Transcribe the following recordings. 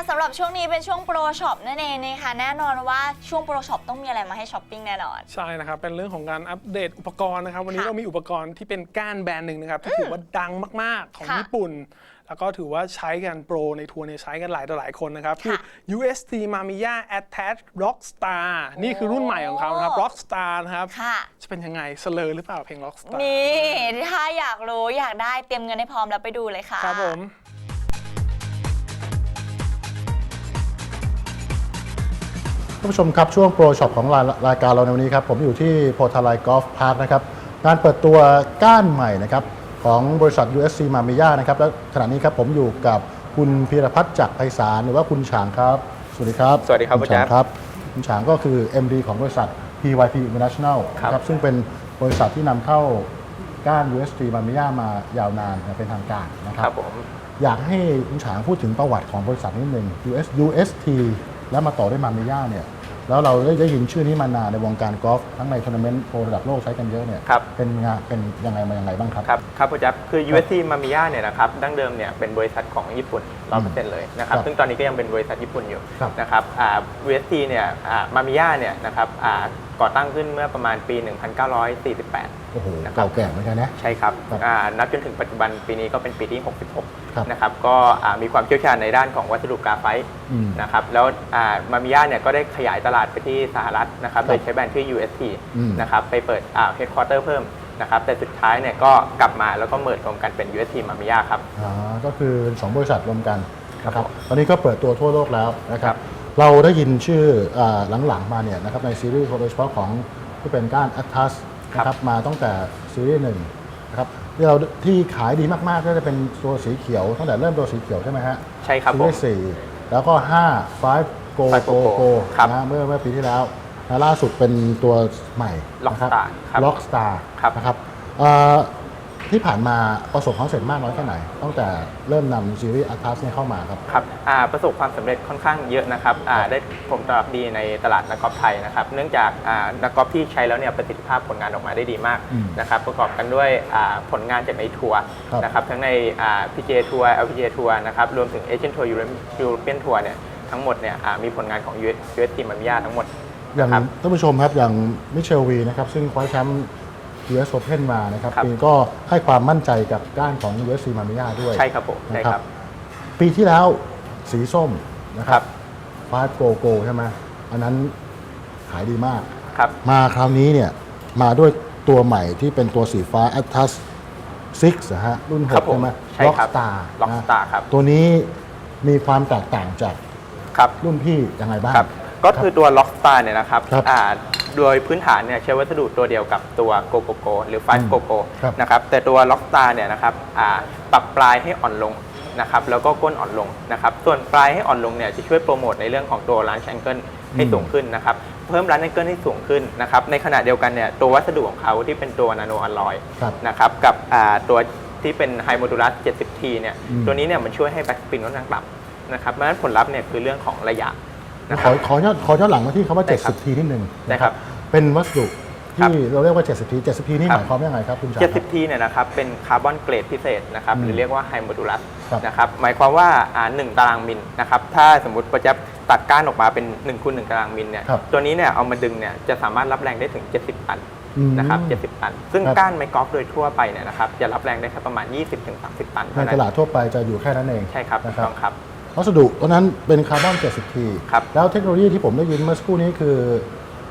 เอาละค่ะสำหรับช่วงนี้เป็นช่วงโปรช็อปนั่นเองนะคะแน่นอนว่าช่วงโปรช็อปต้องมีอะไรมาให้ช้อปปิ้งแน่นอน ใช่นะครับ เป็นเรื่องของการอัปเดตอุปกรณ์นะครับ วันนี้ค่ะเรามีอุปกรณ์ที่เป็นก้านแบรนด์หนึ่งนะครับที่ถือว่าดังมาก ๆ ของค่ะญี่ปุ่น แล้วก็ถือว่าใช้กันโปรในทัวร์เนี่ยใช้กันหลายต่อหลายคนนะครับ คือ ค่ะ UST Mamiya Attach Rockstar นี่คือรุ่นใหม่ของเขานะครับ Rockstar นะครับ ค่ะ จะเป็นยังไงเสลอหรือเปล่าเพลง Rockstar นี่ ถ้าอยากรู้อยากได้เตรียมเงินให้พร้อมแล้วไปดูเลยค่ะ ครับผม ท่านผู้ชมครับ ช่วงโปรช็อปของรายรายการเราในวันนี้ครับ ผมอยู่ที่โพธารายกอล์ฟพาร์คนะครับงานเปิดตัวก้านใหม่นะครับของบริษัท USC m a m i y a นะครับและขณะนี้ครับผมอยู่กับคุณพีรพัฒน์จักรไพศาลหรือว่าคุณฉางครับ สวัสดีครับสวัสดีครับณคุณฉางแจ๊บครับ คุณฉางก็คือ MD ของบริษัท PYP International ครับนะซึ่งเป็นบริษัทที่นำเข้าก้าน USC m a m i y a มายาวนานอย่างเป็นทางการนะคครัรับบผมอยากให้คุณฉางพูดถึงประวัติของบริษัทนิดหนึ่ง US UST แล้วมาต่อด้วยมาเมย่าเนี่ยแล้วเราได้ได้ยินชื่อนี้มานานในวงการกอล์ฟทั้งในทัวร์นาเมนต์โปรระดับโลกใช้กันเยอะเนี่ยครับ เป็นงานเป็นยังไงมายังไงบ้างครับ ครับครับคุณแจ๊บคือ UST Mamiya เนี่ยนะครับดั้งเดิมเนี่ยเป็นบริษัทของญี่ปุ่น 100%เลยนะครับครับซึ่งตอนนี้ก็ยังเป็นบริษัทญี่ปุ่นอยู่ครับนะครับอ่า UST เนี่ยอ่า Mamiya เนี่ยนะครับอ่าก่อตั้งขึ้นเมื่อประมาณปี 1948 โอ้โหนะครับเก่าแก่เหมือนกันนะ ใช่ครับครับอ่านับจนถึงปัจจุบันปีนี้ก็เป็นปีที่ครับ66 นะครับ ก็อ่ามีความเชี่ยวชาญในด้านของวัสดุกราไฟต์อืมนะครับ แล้วมามิยาเนี่ยก็ได้ขยายตลาดไปที่สหรัฐนะครับครับโดยใช้แบรนด์ชื่อ UST อืมนะครับ ไปเปิดเฮดค q u เตอร์เพิ่ม นะครับแต่สุดท้ายเนี่ยก็กลับมาแล้วก็เมิร์รวมกันเป็น UST มามิยาครับอ่าก็คือเป็นสองบริษัทรวมกันนะคครัรับบตอนนี้ก็เปิดตัวทั่วโลกแล้วนะคครัรับบเราได้ยินชื่ออ่าหลังๆมาเนี่ยนะครับในซีรีส์โดยเฉพาะของที่เป็นก้าน Atlas นะครับมาตั้งแต่ซีรีส์หนึ่งนะครับที่เราที่ขายดีมากๆก็จะเป็นตัวสีเขียวตั้งแต่เริ่มตัวสีเขียวใช่ไหมฮะใช่ครับซีผมรีส์สี่แล้วก็5 5 Go Five Go Go Go ครับ นะเมื่อเมื่อปีที่แล้ว และล่าสุดเป็นตัวใหม่ Rockstar ครับ ล็อกสตาร์ครับ นะครับเอ่อที่ผ่านมาประสบความสำเร็จมากน้อยแค่ไหน ตั้งแต่เริ่มนำซีรีส์ Atlas เนี่ยเข้ามาครับ ครับอ่าประสบความสำเร็จค่อนข้างเยอะนะครับอ่าได้ผลตอบรับดีในตลาดนักกอล์ฟไทยนะครับ เนื่องจากอ่านักกอล์ฟที่ใช้แล้วเนี่ยประสิทธิภาพผลงานออกมาได้ดีมากอืมนะครับประกอบกันด้วยอ่าผลงานจากในทัวร์ครับนะครับทั้งในอ่า PGA ทัวร์ LPGA ทัวร์นะครับรวมถึง Asian Tour European Tour เนี่ยทั้งหมดเนี่ยอ่ามีผลงานของ US US Team มามิยาทั้งหมด อย่างครับท่านผู้ชมครับอย่างมิเชลวีนะครับซึ่งคว้าแชมป์ US Open มานะครับครับ ปีก็ให้ความมั่นใจกับก้านของ USC m a m i y a ด้วย ใช่ครับผมใช่นะครับ ปีที่แล้วสีส้มนะคครัรับบ5 Go Go ใช่ไหมอันนั้นขายดีมาก ครับ มาคราวนี้เนี่ยมาด้วยตัวใหม่ที่เป็นตัวสีฟ้า Atlas 6นะฮะรุ่นครับ6ผมใช่ไหม ใช่ครับ Rockstar นะ Rockstar ครับ ตัวนี้มีความแตกต่างจากครับ รุ่นพี่ยังไงบ้าง ครับ ก็คือตัว Rockstar เนี่ยนะครับครับอ่าโดยพื้นฐานเนี่ยใช้วัสดุตัวเดียวกับตัว Go Go Go หรืออืม5 Go Go ครับนะครับแต่ตัว Rockstar เนี่ยนะครับอ่าปรับปลายให้อ่อนลงนะครับแล้วก็ก้นอ่อนลงนะครับส่วนปลายให้อ่อนลงเนี่ยจะช่วยโปรโมทในเรื่องของตัว Launch Angle ให้สูงขึ้นนะครับเพิ่ม Launch Angle ให้สูงขึ้นนะครับในขณะเดียวกันเนี่ยตัววัสดุของเขาที่เป็นตัว Nano Alloy ครับนะครับกับอ่าตัวที่เป็น High Modulus 70T เนี่ยอืมตัวนี้เนี่ยมันช่วยให้แบ็กสปินค่อนข้างต่ำนะครับเพราะฉะนั้นผลลัพธ์เนี่ยคือเรื่องของระยะนะค ขรัอบขอย้อนขอย้อนหลังมาที่คำว่า ได้ครับ 70 ทีนิดหนึ่งได้ครับ เป็นวัสดุครับที่เราเรียกว่า 70 ที 70 ทีนี่ครัหบ มายความว่ายังไงครับคุณจ๋าครับ70ทีเนี่ยนะครับเป็นคาร์บอนเกรดพิเศษนะครับอืมหรือเรียกว่าไฮโมดูลัสครับนะครับหมายความว่าอ่า1ตารางมิลนะครับถ้าสมมติประจะตัดก้านออกมาเป็น1คูณ1ตารางมิลเนี่ยครับตัวนี้เนี่ยเอามาดึงเนี่ยจะสามารถรับแรงได้ถึง 70 ตันอืมนะครับ70 ตัน ซึ่งครับ ก้านไม้กอล์ฟโดยทั่วไปเนี่ยนะครับจะรับแรงได้แค่ประมาณ 20-30 ตันในเท่านั้ตนลาดทั่วไปจะอยู่แค่นั้นเองใช่ครับถูนะกครับ ต้องครับ วัสดุตัวนั้นเป็นคาร์บอน 70ทีครับแล้วเทคโนโลยีที่ผมได้ยินเมื่อสักครู่นี้คือ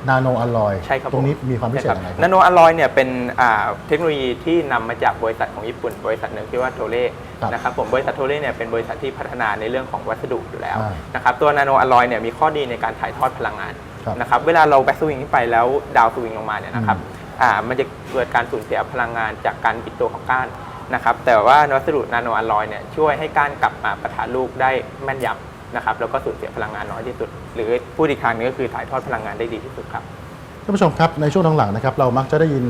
นาโนอะลอยใช่ครับตรงนี้ผมมีความพิเศษยังไงคนารับโนอะลอยเนี่ยเป็นอ่าเทคโนโลยีที่นำมาจากบริษัทของญี่ปุ่น บริษัทหนึ่งที่ว่าโทเล่ครับนะครับผมบริษัทโทเล่เนี่ยเป็นบริษัทที่พัฒนาในเรื่องของวัสดุอยู่แล้วอ่านะครับตัวนาโนอะลอยเนี่ยมีข้อดีในการถ่ายทอดพลังงานครับนะครับเวลาเราแบ็กสวิงขึ้นไปแล้วดาวสวิงลงมาเนี่ยนะครับอืมอ่ามันจะเกิดการสูญเสียพลังงานจากการบิดตัวของก้าน นะครับแต่ว่าวัสดุนาโนอะลอยเนี่ยช่วยให้ก้านกลับมาปะทะลูกได้แม่นยำนะครับแล้วก็สูญเสียพลังงานน้อยที่สุด หรือพูดอีกครั้งหนึงก็คือถ่ายทอดพลังงานได้ดีที่สุดครับท่านผู้ชมครับในช่วงหลังๆนะครับเรามักจะได้ยิน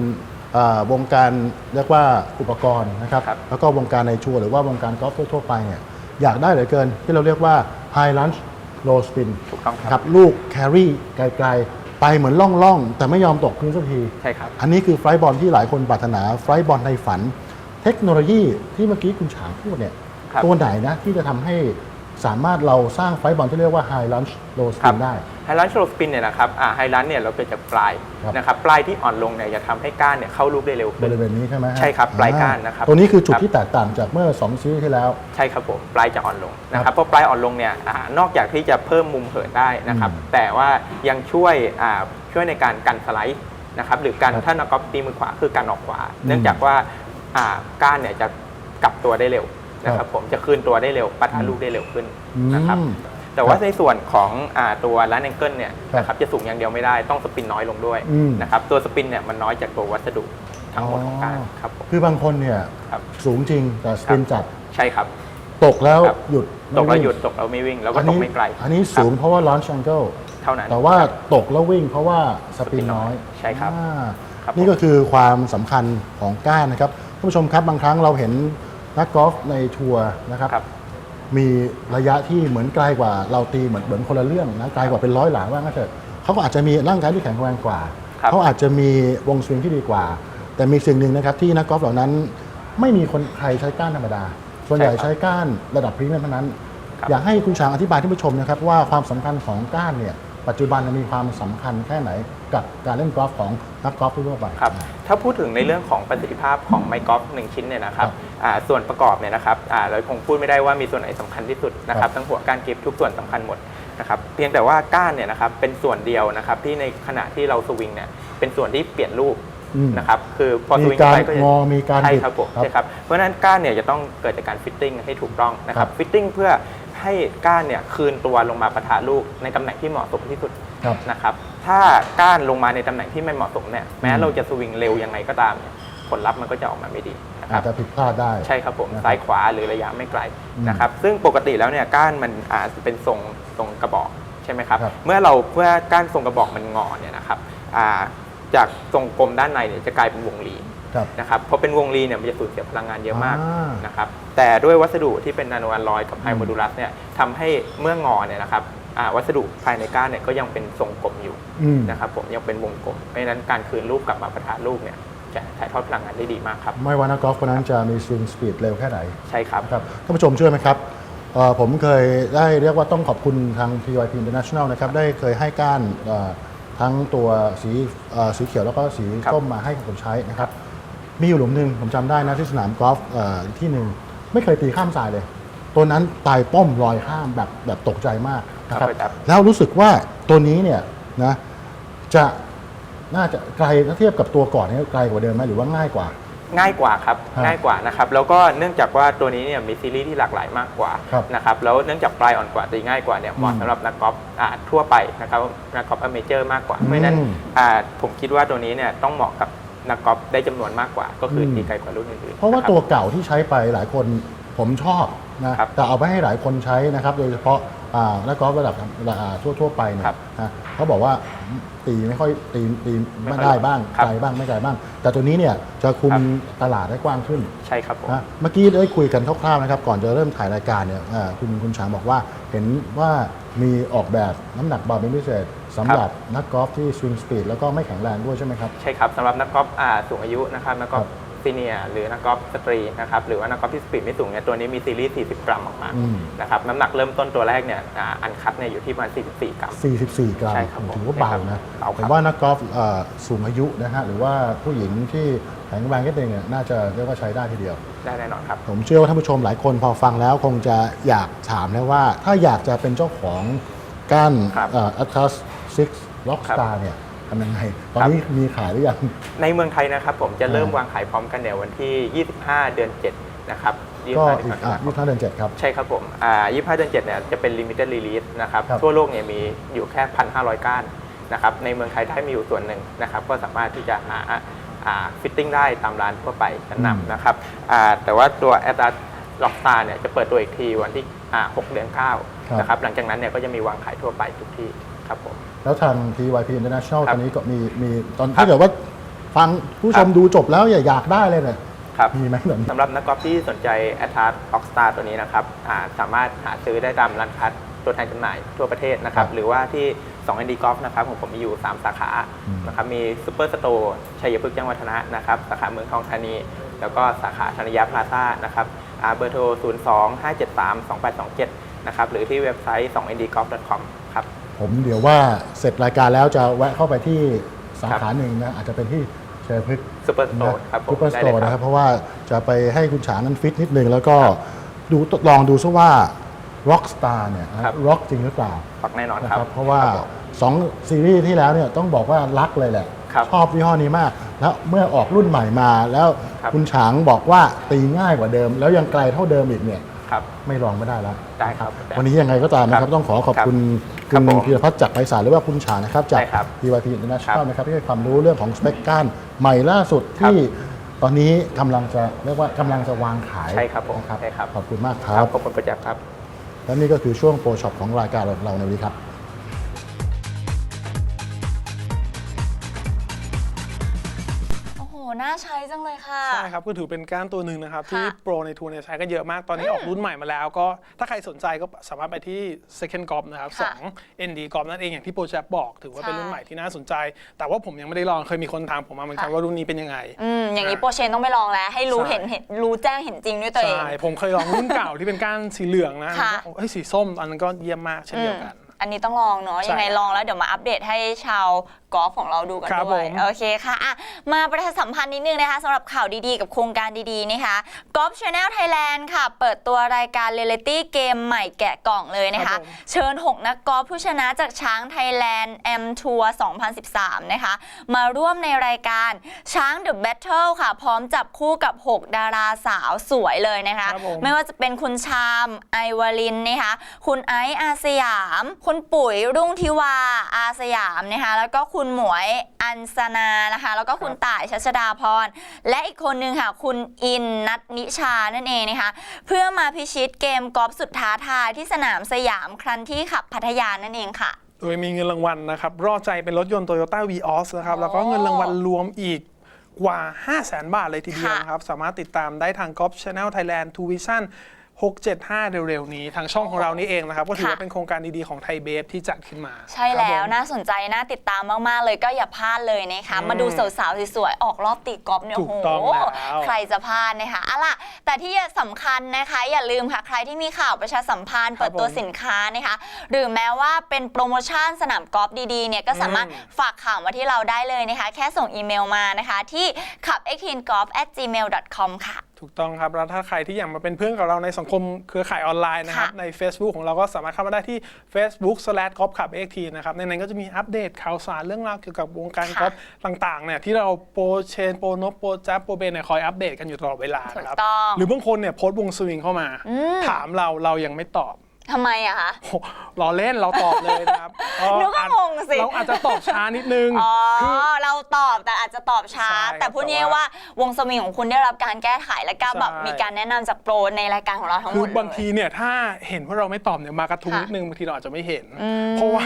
อ่าวงการเรียกว่าอุปกรณ์นะครับครับแล้วก็วงการในชัวร์หรือว่าวงการกอล์ฟทั่วๆไปเนี่ยอยากได้เหลือเกินที่เราเรียกว่า High Lunge Low Spin ถูกต้องครับครับลูกแครี่ไกลๆ ไปเหมือนล่องๆ แต่ไม่ยอมตกพื้นสักที ใช่ครับ อันนี้คือไฟล์บอลที่หลายคนปรารถนาไฟล์บอลในฝัน เทคโนโลยีที่เมื่อกี้คุณฉางพูดเนี่ยครับตัวไหนนะที่จะทำให้สามารถเราสร้างไฟบอลที่เรียกว่า High Launch Low ครั Spin บ ได้ ไฮลันช์โรสปินเนี่ยนะครับไฮลันเนี่ยเราเกิดจากปลายครับ นะครับปลายที่อ่อนลงเนี่ยจะทำให้ก้านเนี่ยเข้าลูกได้เร็วบขึ้น ริเวณนี้ใช่ไหมฮะใช่ครับปลายก้านอ่นะครับ ตัวนี้คือจุดครับที่แตกต่างจากเมื่อ2ซีรีส์ที่แล้ว ใช่ครับผมปลายจะอ่อนลงนะคครัรับบเพราะปลายอ่อนลงเนี่ยอ่านอกจากที่จะเพิ่มมุมเหินได้นะครับอืมแต่ว่ายังช่วยอ่าช่วยในการกันสไลด์นะครับหรือการครับถ้านักกอล์ฟตีมือขวาคือการออกขวาอืมเนื่องจากว่าอ่า ก้านเนี่ยจะกลับตัวได้เร็วนะคครัรับบผมจะคืนตัวได้เร็วปะทะลูกได้เร็วขึ้นนะครับอืมแต่ว่าในส่วนของอาตัวล้านแองเกิลเนี่ยครับนะครับจะสูงอย่างเดียวไม่ได้ต้องสปินน้อยลงด้วยอืมนะครับตัวสปินเนี่ยมันน้อยจากตัววัสดุทั้งหมดของการอ๋อครับผมคือบางคนเนี่ยครับสูงจริงแต่สปินจัดใช่ครับ ตกแล้วครับหยุดตกแล้วไม่วิ่งหยุดตกแล้วไม่วิ่งแล้วก็อันตนี้กไม่ไกล อันนี้สูงเพราะว่า launch angle เท่านั้น แต่ว่าตกแล้ววิ่งเพราะว่าสปินน้อยใช่ครับอ่าครับนี่ก็คือความสำคัญของก้านนะครับ ท่านผู้ชมครับบางครั้งเราเห็นนักกอล์ฟในทัวร์นะครับครับ มีระยะที่เหมือนไกลกว่าเราตีเหมือนเหมือนคนละเรื่องนะไกลกว่าเป็นร้อยหลาว่างั้นเถอะเขาก็อาจจะมีร่างกายที่แข็งแรงกว่า ครับ เขาอาจจะมีวงสวิงที่ดีกว่า แต่มีสิ่งหนึ่งนะครับที่นักกอล์ฟเหล่านั้น ไม่มีคนใครใช้ก้านธรรมดา ส่วนใหญ่ใช้ก้านระดับพรีเมียมเท่านั้นครับอยากให้คุณช้างอธิบายท่านผู้ชมนะครับว่าความสำคัญของก้านเนี่ย ปัจจุบันมีความสำคัญแค่ไหนกับการเล่นกอล์ฟของนักกอล์ฟทั่วๆไปครับถ้าพูดถึงในเรื่องของประสิทธิภาพของไมค์กอล์ฟหนึ่งชิ้นเนี่ยนะครับครับอ่าส่วนประกอบเนี่ยนะครับอ่าเราคงพูดไม่ได้ว่ามีส่วนไหนสำคัญที่สุดนะคครัรับบทั้งหัวก้านกิฟทุกส่วนสำคัญหมดนะครับเพียงแต่ว่าก้านเนี่ยนะครับเป็นส่วนเดียวนะครับที่ในขณะที่เราสวิงเนี่ยเป็นส่วนที่เปลี่ยนรูปอืมนะครับคือพอสมีวิงการไปก็จะงอมีการใช่บิดครับผมครับใช่ครับเพราะฉะนั้นก้านเนี่ยจะต้องเกิดจากการฟิตติ้งให้ถูกต้องนะคครัรับบฟิตติ้งเพื่อ ให้ก้านเนี่ยคืนตัวลงมาปะทะลูกในตำแหน่งที่เหมาะสมที่สุดครับ นะครับ ถ้าก้านลงมาในตำแหน่งที่ไม่เหมาะสมเนี่ยแม้อืมเราจะสวิงเร็วยังไงก็ตามเนี่ยผลลัพธ์มันก็จะออกมาไม่ดีนะคอารัจบ จะผิดพลาดได้ ใช่ครับผมนะครับซ้ายขวาหรือระยะไม่ไกลอืมนะครับซึ่งปกติแล้วเนี่ยก้านมันอาจจะเป็นทรงทรงกระบอกใช่ไหมครับครับเมื่อเราเมื่อก้านทรงกระบอกมันงอเนี่ยนะครับอ่าจากทรงกลมด้านในเนี่ยจะกลายเป็นวงรีครับ นะครับพอเป็นวงรีเนี่ยมันจะสูญเสียพลังงานเยอะมากอ่านนะครับแต่ด้วยวัสดุที่เป็นนาโนอะลอยกับไฮอืมโมดูลัสเนี่ยทำให้เมื่องอเนี่ยนะครับอ่าวัสดุภายในก้านเนี่ยก็ยังเป็นทรงกลมอยู่อืมนะครับผมยังเป็นวงกลมเพราะฉะนั้นการคืนรูปกลับมาปะทะลูกเนี่ยจะถ่ายทอดพลังงานได้ดีมากครับ ไม่ว่านักกอล์ฟคนนั้นจะมีสวิงสปีดเร็วแค่ไหน ใช่ครับนะครับท่านผู้ชมเชื่อไหมครับเอ่อผมเคยได้เรียกว่าต้องขอบคุณทาง TYP International นะครับ ได้เคยให้ก้านเอ่อทั้งตัวสีเอ่อสีเขียวแล้วก็สีครับส้มมาให้ผมใช้นะครับ มีอยู่หลุมหนึ่งผมจำได้นะที่สนามกอล์ฟเอ่อที่หนึ่งไม่เคยตีข้ามสายเลย ตัวนั้นตายป้อมลอยข้ามแบบแบบตกใจมากนะครับครับแล้วรู้สึกว่าตัวนี้เนี่ยนะจะน่าจะไกลถ้าเทียบกับตัวก่อนเนี่ยไกลกว่าเดิมไหมหรือว่าง่ายกว่า ง่ายกว่าครับครับง่ายกว่านะครับแล้วก็เนื่องจากว่าตัวนี้เนี่ยมีซีรีส์ที่หลากหลายมากกว่าครับนะครับแล้วเนื่องจากปลายอ่อนกว่าตีง่ายกว่าเนี่ยเหมาะอืมสำหรับนักกอล์ฟอ่าทั่วไปนะครับนักกอล์ฟอเมเจอร์มากกว่าเพราะฉะนั้นอืมอ่าผมคิดว่าตัวนี้เนี่ยต้องเหมาะกับ นักกอล์ฟได้จำนวนมากกว่า ก็คืออมตีไกลกว่ารุ่นอื่นๆเพราะว่าคบ ตัวเก่าที่ใช้ไปหลายคนผมชอบนะครับแต่เอาไปให้หลายคนใช้นะครับ โดยเฉพาะอ่านักกอล์ฟระดับอ่าทั่วทั่ว ๆ ไปเนี่ยครับนะเขาบอกว่าตีไม่ค่อยตีตีไม่ไม่ค่อยได้บ้างครับไกลบ้างไม่ไกลบ้าง แต่ตัวนี้เนี่ยจะคุมครับ ตลาดได้กว้างขึ้น ใช่ครับผม นะเมื่อกี้ได้คุยกันคร่าวๆนะครับ ก่อนจะเริ่มถ่ายรายการเนี่ยอ่าคุณคุณช้างบอกว่าเห็นว่ามีออกแบบน้ำหนักเบาเป็นพิเศษ สำหรับนักกอล์ฟที่สวิงสปีดแล้วก็ไม่แข็งแรงด้วยใช่ไหมครับ ใช่ครับสำหรับนักกอล์ฟอ่าสูงอายุนะครับนักกอล์ฟครับซีเนียร์หรือนักกอล์ฟสตรีนะครับหรือว่านักกอล์ฟที่สปีดไม่สูงเนี่ยตัวนี้มีซีรีส์ 40 กรัมออกมาอืม นะครับน้ำหนักเริ่มต้นตัวแรกเนี่ยอ่าอันคัดเนี่ยอยู่ที่ประมาณ 44 กรัม 44 กรัมใช่ครับผมถือว่าเบานะเบาครับ ผมว่านักกอล์ฟเอ่อสูงอายุนะฮะหรือว่าผู้หญิงที่แข็งแรงนิดนึงเนี่ยน่าจะเรียกว่าใช้ได้ทีเดียว ได้แน่นอนครับ ผมเชื่อว่าท่านผู้ชมหลายคนพอฟังแล้วคงจะอยากถามนะว่า ถ้าอยากจะเป็นเจ้าของก้านครับ เอัลต s 6 Rockstar เนี่ยทำยังไง ตอนครับนี้มีขายหรือยัง ในเมืองไทยนะครับผมจะเริ่มอ่าวางขายพร้อมกันเนี่ยวันที่ 25 เดือน 7 นะครับก็25อีกเดือนอะ7ยี่สิบห้าเดือนเจ็ดครับ ใช่ครับผมอ่า25เดือน7เนี่ยจะเป็น limited release นะครับครับ ทั่วโลกเนี่ยมีอยู่แค่1,500ก้านนะครับ ในเมืองไทยได้มีอยู่ส่วนหนึ่งนะครับ ก็สามารถที่จะหาอ่าฟิตติ้งได้ตามร้านทั่วไปชั้นอืมนำนะครับอ่าแต่ว่าตัว Atlas Rockstar เนี่ยจะเปิดตัวอีกทีวันที่อ่า6เดือน9นะครับ หลังจากนั้นเนี่ยก็จะมีวางขายทั่วไปทุกที่ ครับผม แล้วทาง TYP International ครัตบอนนี้ก็มีมีตอนครับถ้าเกิดว่าฟังผู้ชมครับ ดูจบแล้วอย่าอยากได้เลยเนี่ยครับมีไหมแบบนี้สำหรับนักกอล์ฟที่สนใจ a t a s Rockstar ตัวนี้นะครับอ่าสามารถหาซื้อได้ตามร้านค้าตัวแทนจำหน่ายทั่วประเทศนะครับครับหรือว่าที่2 ND Golf นะครับของผมมีอยู่ 3 สาขาอืมนะครับมีซูเปอร์สโตร์ชัยพฤกษ์จังหวัฒนะนะครับ สาขาเมืองทองธานี แล้วก็สาขาธนยาพลาซ่านะครับอ่าเบอร์โทร 0 2 5 7 3 2 8 2 7 นะครับ หรือที่เว็บไซต์ 2ndgolf.com ครับ ผมเดี๋ยวว่าเสร็จรายการแล้วจะแวะเข้าไปที่สาขาหนึ่งนะอาจจะเป็นที่เชยพฤกษ์ Super Store ครับผมซูเปอร์สได้โตเลยร์ครับ นะครับเพราะว่าจะไปให้คุณฉานั้นฟิตนิดนึง แล้วก็ดูลองดูซะว่า Rock Star เนี่ยร็อกจริงหรือเปล่า ปักแน่นอนนะครัครับ บเพราะว่า 2 ซีรีส์ที่แล้วเนี่ยต้องบอกว่ารักเลยแหละ ครับชอบยี่ห้อนี้มาก แล้วเมื่อออกรุ่นใหม่มาแล้วครับ คุณฉางบอกว่าตีง่ายกว่าเดิม แล้วยังไกลเท่าเดิมอีกเนี่ยครับ ไม่ลองไม่ได้แล้ว ได้ครับ วันนี้ยังไงก็ตามนะคครัรับบต้องขอขอบคุณครั คุบณผมพีรพัฒน์จักรไพศาลหรือว่าคุณฉานะครับจากได้ครับ PYP International ครับนะครับที่ให้ความรู้เรื่องของสเปกก้านใหม่ล่าสุดครับที่ตอนนี้กำลังจะเรียกว่ากำลังจะวางขายใช่ครับผมนะใช่ครับขอบคุณมากคครัรับบขอบคุณประจักษ์ครับ และนี่ก็คือช่วงโปรช็อปของรายการเราในวันนี้ครับ น่าใช้จังเลยค่ะ ใช่ครับก็ถือเป็นก้านตัวหนึ่งนะครับ ที่โปรในทัวร์เนี่ยใช้กันเยอะมากตอนนี้ออกรุ่นใหม่มาแล้ว ก็ถ้าใครสนใจก็สามารถไปที่ Second Golf นะครับสค่ะอง ND Golf นั่นเองอย่างที่โปรแจบบอก ถือว่าเป็นใช่รุ่นใหม่ที่น่าสนใจ แต่ว่าผมยังไม่ได้ลองเคยมีคนถามผมมาเหมือนกันค่ะ ว่ารุ่นนี้เป็นยังไง อืมอย่างนี้โปรเชนต้องไปลองแล้ว ให้รู้ใช่ เห็นเห็นรู้แจ้งเห็นจริงด้วยตัวเอง ใช่ผมเคยลองรุ่นเก่าที่เป็นก้านสีเหลืองนะค่ะเฮ้ยสีส้มอันนั้นก็เยี่ยมมากเช่นเดียวกัน อืมอันนี้ต้องลองเนาะใช่ยังไงลองแล้วเดี๋ยวมาอัปเดตให้ชาวกอล์ฟของเราดูกันครับด้วยผมโอเคค่ะอะ มาประชาสัมพันธ์นิดนึงนะคะสำหรับข่าวดีๆ กับโครงการดีๆนะคะกอล์ฟชาแนลไทยแลนด์ค่ะ เปิดตัวรายการเรียลิตี้เกมใหม่แกะกล่องเลยนะครัคะบผม เชิญ 6 นักกอล์ฟผู้ชนะจากช้างไทยแลนด์แอมทัวร์2013 นะคะ มาร่วมในรายการช้างเดอะแบทเทิลค่ะ พร้อมจับคู่กับ 6 ดาราสาวสวยเลยนะคะ ครับผม ไม่ว่าจะเป็นคุณชามไอวาลินนะคะคุณไอซ์อาสยาม คุณปุ๋ยรุ่งทิวาอาสยามนะคะแล้วก็คุณหมวยอันสนานะคะ แล้วก็คุณต่ายชัชดาพร และอีกคนนึงค่ะ คุณอินนัทนิชานั่นเองนะคะ เพื่อมาพิชิตเกมกอล์ฟสุดท้าทายที่สนามสยามครั้นที่ขับพัทยานั่นเองค่ะ โดยมีเงินรางวัลนะครับรอดใจเป็นรถยนต์ Toyota Vios นะครับโอ้แล้วก็เงินรางวัลรวมอีกกว่า 5 0 0 0 0 0 บาทเลยทีเดียวค่ะนะครับ สามารถติดตามได้ทาง Golf Channel Thailand t o Vision 675 เร็วๆ นี้ทางช่องของเรานี่เองนะครับ ก็ถือว่าเป็นโครงการดีๆ ของไทยเบฟที่จัดขึ้นมา ใช่แล้วครับผมน่าสนใจน่าติดตามมากๆ เลยก็อย่าพลาดเลยนะคะอืมมาดูสาวๆ สวยๆ ออกรอบตีกอล์ฟเนี่ยถูโอ้กโหต้องแล้วใครจะพลาดนะคะอะล่ะ แต่ที่สำคัญนะคะ อย่าลืมค่ะ ใครที่มีข่าวประชาสัมพันธ์ครับเปิดตัวผมสินค้านะคะ หรือแม้ว่าเป็นโปรโมชั่นสนามกอล์ฟดีๆ เนี่ยก็สามารถอืมฝากข่าวมาที่เราได้เลยนะคะ แค่ส่งอีเมลมานะคะ ที่ขับ x t e e n g o l f gmail com ค่ะ ถูกต้องครับ แล้วถ้าใครที่อยากมาเป็นเพื่อนกับเราในสังคมเครือข่ายออนไลน์นะครับค่ะใน Facebook ของเราก็สามารถเข้ามาได้ที่ Facebook slash golf club x t นะครับ ในนั้นก็จะมีอัปเดตข่าวสารเรื่องราวเกี่ยวกับวงการค่ะกอล์ฟต่างๆเนี่ยที่เราโปรเชนโปรนบโปรจับโปรเบนเนี่ยคอยอัปเดตกันอยู่ตลอดเวลานะครับถูกต้องหรือบางคนเนี่ยโพสต์วงสวิงเข้ามา ถามเราเรายังไม่ตอบทำไมอะคะโอ้เราเล่นเราตอบเลยนะครับนึกว่าอาจงงสิ เราอาจจะตอบช้านิดนึงอ๋อคือเรา ตอบแต่อาจจะตอบช้า ใช่แต่พูดแต่ง่ายๆว่าว่าวงสวิงของคุณได้รับการแก้ไขและก็แบบใช่ มีการแนะนำจากโปรในรายการของเราทั้งหคืมอดเลย บางทีเนี่ยถ้าเห็นว่าเราไม่ตอบเนี่ยมากระทุ้งค่ะนิดนึงบางทีเราอาจจะไม่เห็น เพราะว่า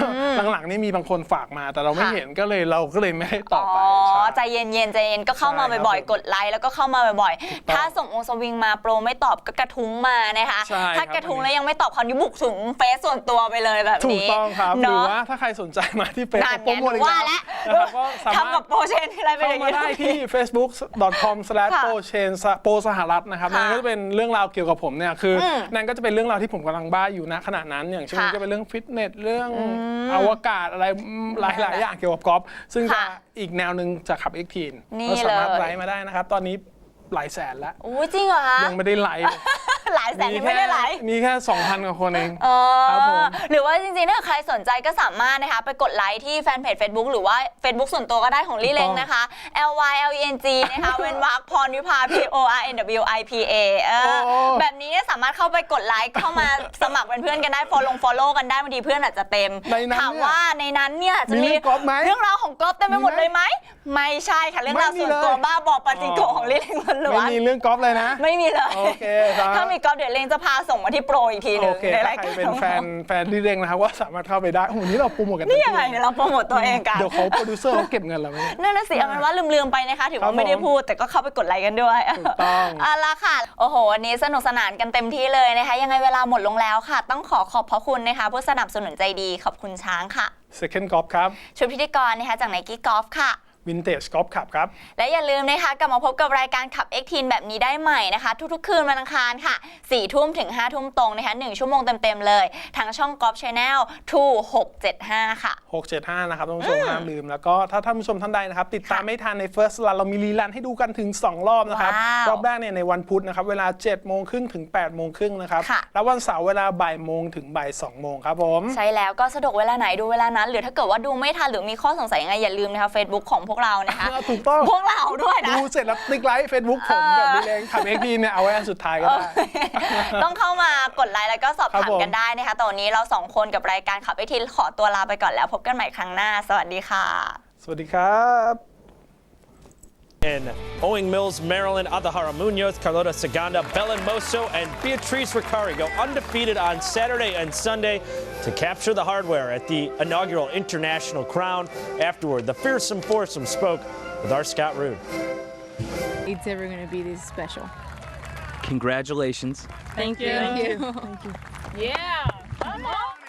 หลังๆนี่มีบางคนฝากมาแต่เราไม่ค่ะ เห็นก็เลยเราก็เลยไม่ได้ตอบไปอ๋อใช่ใจเย็นๆใจเย็นก็เข้ามาใช่ครับบ่อยผมๆกดไลค์แล้วก็เข้ามาบ่อยถูกต้องๆถ้าส่งวงสวิงมาโปรไม่ตอบก็กระทุ้งมานะคะ ใช่ถ้าครับ กระทุ้งอันนี้แล้วยังไม่ตอบคราวนี้บุกถึงเฟซส่วนตัวไปเลยแบบถูกนี้ต้องครับหเนรืออะว่าถ้าใครสนใจมาที่เฟซนั่นโปรไงโมทอีกว่าแล้วแล้ว นะครับก็สามารทำกัถบโปรเชนอะไรเป็นอเข้าย่างมานี้ได้ที่ facebook.com/prochain โปรสหรัฐนะครับค่ะนั่นก็จะเป็นเรื่องราวเกี่ยวกับผมเนี่ยคืออมนั่นก็จะเป็นเรื่องราวที่ผมกำลังบ้าอยู่ณขณะนั้นอย่างเช่นค่ะก็เป็นเรื่องฟิตเนสเรื่องมอวกาศอะไรหลายๆอย่างเกี่ยวกับกอล์ฟซึ่งจะค่ะอีกแนวหนึ่งจะขับเอ็กทีนนี่ก็สามารถเลย ไลฟ์มาได้นะครับ ตอนนี้ หลายแสนแล้วอู้จริงเหรอคะ ยังไม่ได้ไลฟ์เลย หลายแสนยังไม่ได้ไลค์มีแค่ 2,000 กว่าคนเอง เออครับผมหรือว่าจริงๆถ้าใครสนใจก็สามารถนะคะ ไปกดไลค์ที่แฟนเพจ Facebook หรือว่า Facebook ส่วนตัวก็ได้ของลี่เล้งนะคะ L Y L E N G นะคะ เว้นวรรคพรวิภา P O R N W I P A เออโอ้ แบบนี้เนี่ยสามารถเข้าไปกดไลค์เข้ามาสมัครเป็นเพื่อนกันได้ follow follow กันได้บางทีเพื่อนอาจจะเต็มในนั้นถามเนี่ยว่าในนั้นเนี่ยจะมีมีเรื่องกอล์ฟไหมเรื่องราวของกอล์ฟเต็มไปหมดมีไหมเลยไหมไม่ใช่ค่ะเรื่องราวไม่มีส่วนตัวเลย บ้าบอปาจิงโกะของลี่เล้งล้วนไม่ๆมีเรื่องกอล์ฟเลยนะ ไม่มีเลยโอเคครับถ้ามีกอล์ฟเดี๋ยวเลงจะพาส่งมาที่โปรอีกทีหนึโองเคในถ้าราใครยการเป็นของแฟเรานแฟนที่เร่งนะครับว่าสามารถเข้าไปได้โอ้โหนี่เราโปรโมทกันนี่เต็มยังไงที่เนี่ยเราโปรโมทตัวเองกันเดี๋ยวเขาโปรดิวเซอร์เขาเก็บเงินเราไหมนั่นน่ะสิเอาเป็นว่าลืมๆไปนะคะถือครัว่าบไม่ได้ผมพูดแต่ก็เข้าไปกดไลค์กันด้วยถูกต้องเอาละค่ะโอ้โหวันนี้สนุกสนานกันเต็มที่เลยนะคะ ยังไงเวลาหมดลงแล้วค่ะ ต้องขอขอบพระคุณนะคะผู้สนับสนุนใจดีขอบคุณช้างค่ะ Second Golf ครับชุดพิธีกรนะคะจากไนกี้กอล์ฟค่ะ Vintage Golf Club ครับ และอย่าลืมนะคะกลับมาพบกับรายการขับ X t แบบนี้ได้ใหม่นะคะ ทุกๆ คืนวันอังคารค่ะ4ทุ่มถึง5ทุ่มตรงนะคะ1ชั่วโมงเต็ม ๆ เลย ทางช่อง Golf Channel 2675ค่ะ 675 นะครับท่านผู้ชมห้ามลืม แล้วก็ถ้าท่านผู้ชมท่านใดนะครับ ติดตามไม่ทันใน First Run เรามีรีรันให้ดูกันถึง 2 รอบนะครับ ว้าวรอบแรกเนี่ยในวันพุธนะครับ เวลา 7 โมงครึ่งถึง 8 โมงครึ่งนะครับ ค่ะ แล้ววันเสาร์เวลาบ่ายโมงถึงบ่าย2โมงครับผม ใช่แล้วก็สะดวกเวลาไหนดูเวลานั้น หรือถ้าเกิดว่าดูไม่ทันหรือมีข้อสงสัยยังไงอย่าลืมนะคะ Facebook ของพวกเรานะคะถูกต้อง พวกเราด้วยนะ ดูเสร็จแล้วติ๊กไลค์เฟซบุ๊กผมเออ กับดีเลงขับเอ็กดีเนี่ยเอาไว้อันสุดท้ายก็ได้ ต้องเข้ามากดไลค์แล้วก็สอบครับถามผม กันได้นะคะตอนนี้เราสองคนกับรายการขับไอทีขอตัวลาไปก่อนแล้ว พบกันใหม่ครั้งหน้า สวัสดีค่ะ สวัสดีครับ In Owing Mills, Maryland, Adahara Munoz, Carlota Saganda, Belen Moso, and Beatrice Ricari go undefeated on Saturday and Sunday to capture the hardware at the inaugural International Crown. Afterward, the fearsome foursome spoke with our Scott Rude. it's ever going to be this special. Congratulations. Thank you. Thank you. Thank you. Yeah. Come on.